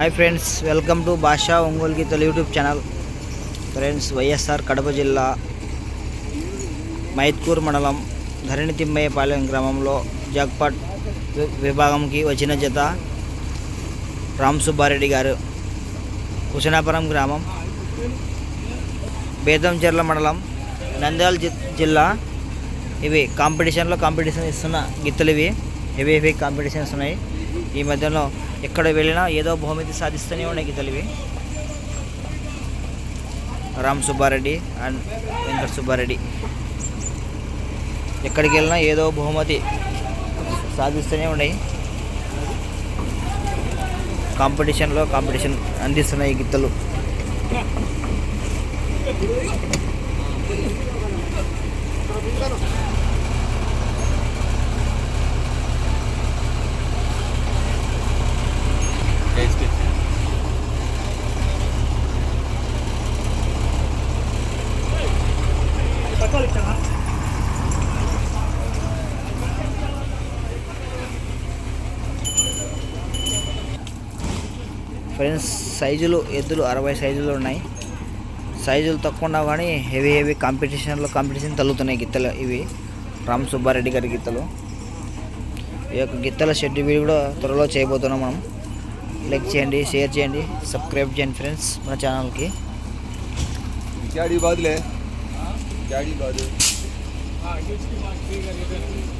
Hi friends welcome to భాషా ఒంగోలు గీతలు YouTube channel friends YSR Kadapa జిల్లా మైత్కూర్ మండలం ధరణి తిమ్మయ్యపాలెం గ్రామంలో జాక్పాట్ వి- విభాగంకి వచ్చిన జత రామ్ సుబ్బారెడ్డి గారు కుశనాపురం గ్రామం బేదంచెర్ల మండలం నంద్యాల జి- జిల్లా ఇవి కాంపిటీషన్లో కాంపిటీషన్ ఇస్తున్న గిత్తలు ఇవి. ఇవి ఇవి కాంపిటీషన్స్ ఉన్నాయి ఈ మధ్యలో ఎక్కడ వెళ్ళినా ఏదో బహుమతి సాధిస్తూనే ఉన్నాయి తెలివి. రామ్ సుబ్బారెడ్డి అండ్ వెంకట సుబ్బారెడ్డి. ఎక్కడికి వెళ్ళినా ఏదో బహుమతి సాధిస్తూనే ఉన్నాయి. కాంపిటీషన్లో కాంపిటీషన్ అందిస్తున్నాయి ఈ గిత్తలు ఫ్రెండ్స్ సైజులు ఎద్దులు అరవై సైజులు ఉన్నాయి. సైజులు తక్కువ ఉన్నా కానీ హెవీ హెవీ కాంపిటీషన్లో కాంపిటీషన్ తల్లుతున్నాయి గిత్తలు ఇవి. రామ్ సుబ్బారెడ్డి గారి గిత్తలు. ఈ యొక్క గిత్తల షెడ్ వీడియో కూడా త్వరలో చేయబోతున్నాం మనం. లైక్ చేయండి షేర్ చేయండి సబ్స్క్రైబ్ చేయండి ఫ్రెండ్స్ మన ఛానల్కి गाड़ी बाद ले गाड़ी बाद